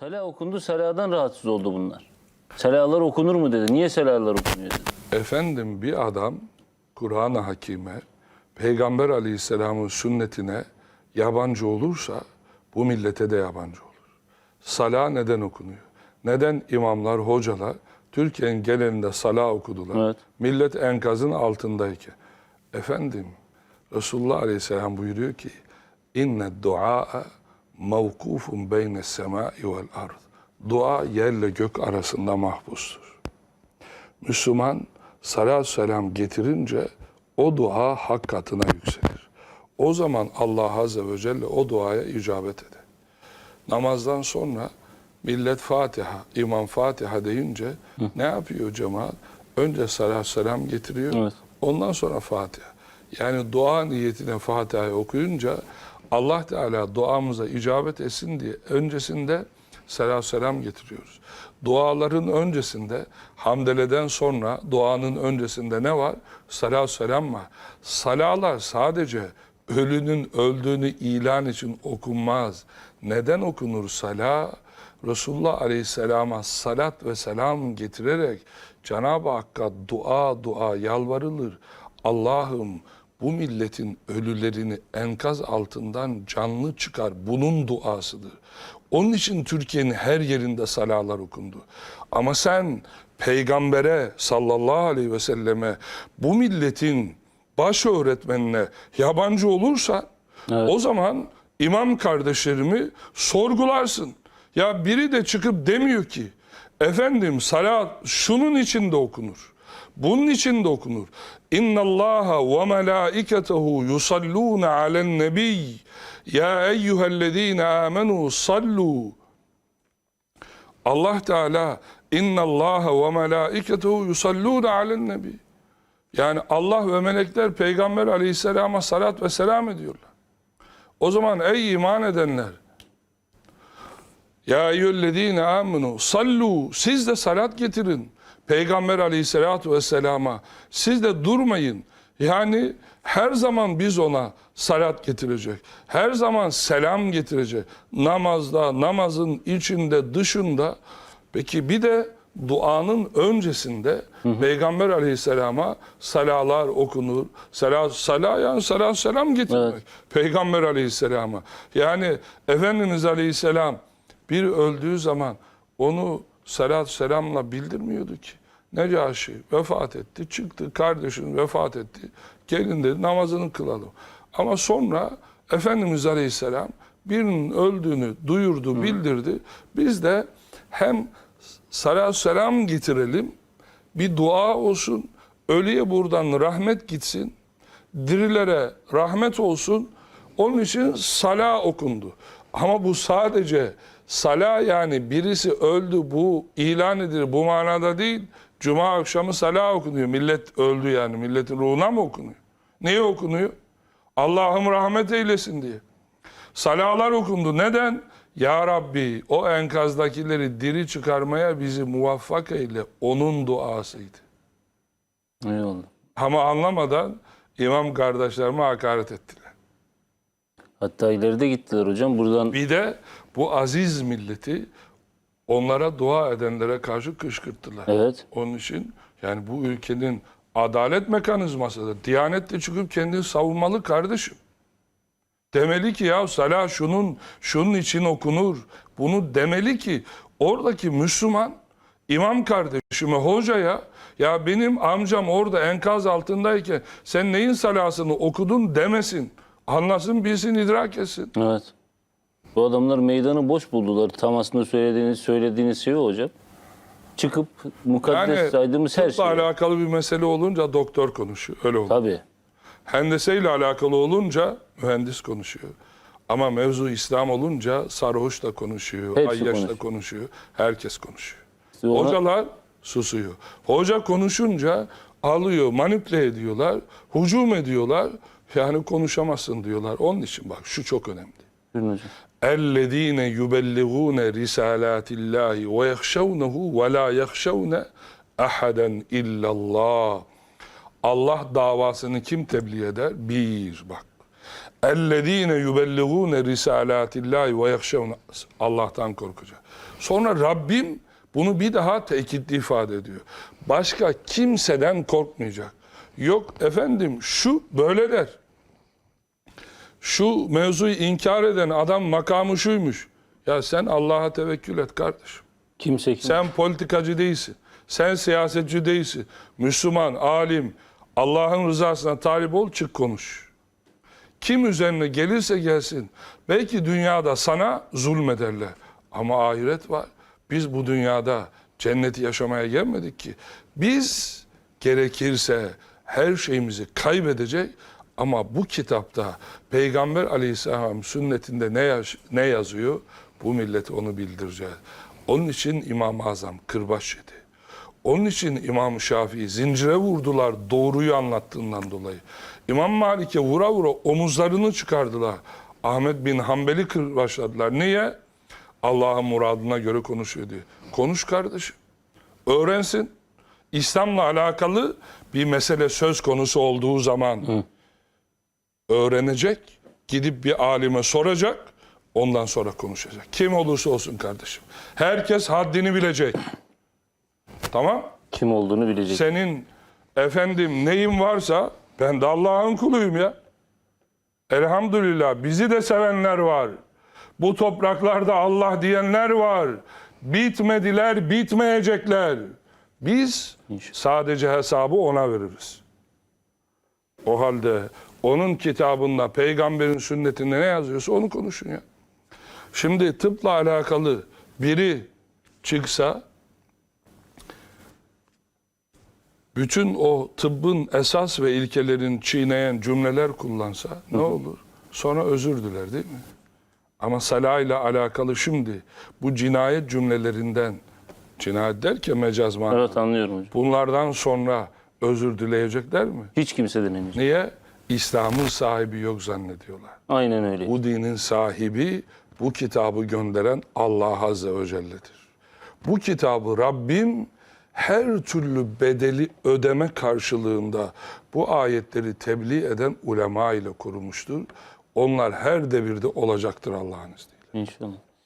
Sela okundu, seladan rahatsız oldu bunlar. Selalar okunur mu dedi. Niye selalar okunuyor dedi. Efendim bir adam Kur'an-ı Hakime, Peygamber Aleyhisselam'ın sünnetine yabancı olursa bu millete de yabancı olur. Sala neden okunuyor? Neden imamlar, hocalar Türkiye'nin genelinde sala okudular? Evet. Millet enkazın altındayken. Efendim Resulullah Aleyhisselam buyuruyor ki inne dua mevkufun beyne semai vel ard. Dua yerle gök arasında mahpustur. Müslüman salat selam getirince o dua hak katına yükselir. O zaman Allah Azze ve Celle o duaya icabet eder. Namazdan sonra millet Fatiha, imam Fatiha deyince ne yapıyor cemaat? Önce salat selam getiriyor. Evet. Ondan sonra Fatiha. Yani dua niyetine Fatiha'yı okuyunca Allah Teala duamıza icabet etsin diye öncesinde selam selam getiriyoruz. Duaların öncesinde hamdeleden sonra duanın öncesinde ne var? Salat selam var. Salalar sadece ölünün öldüğünü ilan için okunmaz. Neden okunur sala? Resulullah Aleyhisselam'a salat ve selam getirerek Cenab-ı Hakk'a dua dua yalvarılır. Allah'ım bu milletin ölülerini enkaz altından canlı çıkar. Bunun duasıdır. Onun için Türkiye'nin her yerinde salalar okundu. Ama sen peygambere sallallahu aleyhi ve selleme bu milletin baş öğretmenine yabancı olursa o zaman imam kardeşlerimi sorgularsın. Ya biri de çıkıp demiyor ki efendim salat şunun için de okunur. Bunun için de okunur. İnna Allaha ve melaiketehu yusalluna alen nebiy. Ya eyyühellezine amenu sallu. Allah Teala inna Allaha ve melaiketehu yusalluna alen nebi. Yani Allah ve melekler Peygamber Aleyhisselam'a salat ve selam ediyorlar. O zaman ey iman edenler ya eyyühellezine amenu sallu siz de salat getirin. Peygamber aleyhissalatu vesselama siz de durmayın. Yani her zaman biz ona salat getirecek. Her zaman selam getirecek. Namazda, namazın içinde, dışında. Peki bir de duanın öncesinde Peygamber aleyhisselama salalar okunur. Salat, sala yani salat selam getirmek. Evet. Peygamber aleyhisselama. Yani Efendimiz aleyhisselam bir öldüğü zaman onu salat selamla bildirmiyordu ki. Necaşi vefat etti, çıktı, kardeşin vefat etti. Gelin dedi namazını kılalım. Ama sonra Efendimiz Aleyhisselam birinin öldüğünü duyurdu, bildirdi. Biz de hem salat selam getirelim, bir dua olsun, ölüye buradan rahmet gitsin, dirilere rahmet olsun. Onun için sala okundu. Ama bu sadece sala yani birisi öldü bu ilan edilir bu manada değil. Cuma akşamı sala okunuyor. Millet öldü yani. Milletin ruhuna mı okunuyor? Niye okunuyor? Allah'ım rahmet eylesin diye. Salalar okundu. Neden? Ya Rabbi o enkazdakileri diri çıkarmaya bizi muvaffak eyle. Onun duasıydı. Eyvallah. Ama anlamadan imam kardeşlerime hakaret ettiler. Hatta ileride gittiler hocam. Buradan Bir de bu aziz milleti onlara dua edenlere karşı kışkırttılar. evet. Onun için yani bu ülkenin adalet mekanizmasıdır. Diyanet de çıkıp kendini savunmalı kardeşim. Demeli ki ya salah şunun şunun için okunur. Bunu demeli ki oradaki Müslüman imam kardeşime, hocaya ya benim amcam orada enkaz altındayken sen neyin salasını okudun demesin. Anlasın, bilsin, idrak etsin. Evet. Bu adamlar meydanı boş buldular. Tam aslında söylediğiniz söylediğiniz şey o hocam. Çıkıp mukaddes Yani saydığımız her tıpla şey. alakalı bir mesele olunca doktor konuşuyor. Öyle olur. Tabii. Hendeseyle alakalı olunca mühendis konuşuyor. Ama mevzu İslam olunca sarhoş da konuşuyor, Hepsi ayyaş da konuşuyor. konuşuyor, herkes konuşuyor. İşte ona- Hocalar susuyor. Hoca konuşunca alıyor, manipüle ediyorlar, hücum ediyorlar. Yani konuşamazsın diyorlar. Onun için bak şu çok önemli. Buyurun hocam. اَلَّذ۪ينَ يُبَلِّغُونَ رِسَالَاتِ اللّٰهِ وَيَخْشَوْنَهُ وَلَا يَخْشَوْنَ اَحَدًا اِلَّا اللّٰهِ Allah davasını kim tebliğ eder? Bir bak. اَلَّذ۪ينَ يُبَلِّغُونَ رِسَالَاتِ اللّٰهِ وَيَخْشَوْنَ Allah'tan korkacak. Sonra Rabbim bunu bir daha tekitli ifade ediyor. Başka kimseden korkmayacak. Yok efendim şu böyle der. Şu mevzuyu inkar eden adam makamı şuymuş. Ya sen Allah'a tevekkül et kardeşim. Kimse kim? Sen politikacı değilsin. Sen siyasetçi değilsin. Müslüman, alim, Allah'ın rızasına talip ol, çık konuş. Kim üzerine gelirse gelsin. Belki dünyada sana zulmederler. Ama ahiret var. Biz bu dünyada cenneti yaşamaya gelmedik ki. Biz gerekirse her şeyimizi kaybedecek ama bu kitapta Peygamber Aleyhisselam sünnetinde ne, yaş- ne yazıyor? Bu millete onu bildireceğiz. Onun için İmam-ı Azam kırbaç yedi. Onun için İmam Şafii zincire vurdular doğruyu anlattığından dolayı. İmam Malik'e vura vura omuzlarını çıkardılar. Ahmet bin Hanbel'i kırbaçladılar. Niye? Allah'ın muradına göre konuşuyor diye. Konuş kardeşim. Öğrensin. İslam'la alakalı bir mesele söz konusu olduğu zaman öğrenecek, gidip bir alime soracak, ondan sonra konuşacak. Kim olursa olsun kardeşim. Herkes haddini bilecek. Tamam? Kim olduğunu bilecek. Senin efendim neyin varsa ben de Allah'ın kuluyum ya. Elhamdülillah bizi de sevenler var. Bu topraklarda Allah diyenler var. Bitmediler, bitmeyecekler. Biz sadece hesabı ona veririz. O halde onun kitabında, peygamberin sünnetinde ne yazıyorsa onu konuşun ya. Şimdi tıpla alakalı biri çıksa bütün o tıbbın esas ve ilkelerini çiğneyen cümleler kullansa ne olur? Sonra özür diler değil mi? Ama Salah ile alakalı şimdi bu cinayet cümlelerinden, cinayet derken mecaz manada, Evet anlıyorum hocam. bunlardan sonra özür dileyecekler mi? Hiç kimse demeyecek. Niye? İslam'ın sahibi yok zannediyorlar. Aynen öyle. Bu dinin sahibi bu kitabı gönderen Allah Azze ve Celle'dir. Bu kitabı Rabbim her türlü bedeli ödeme karşılığında bu ayetleri tebliğ eden ulema ile kurmuştur. Onlar her devirde olacaktır Allah'ın izniyle. İnşallah.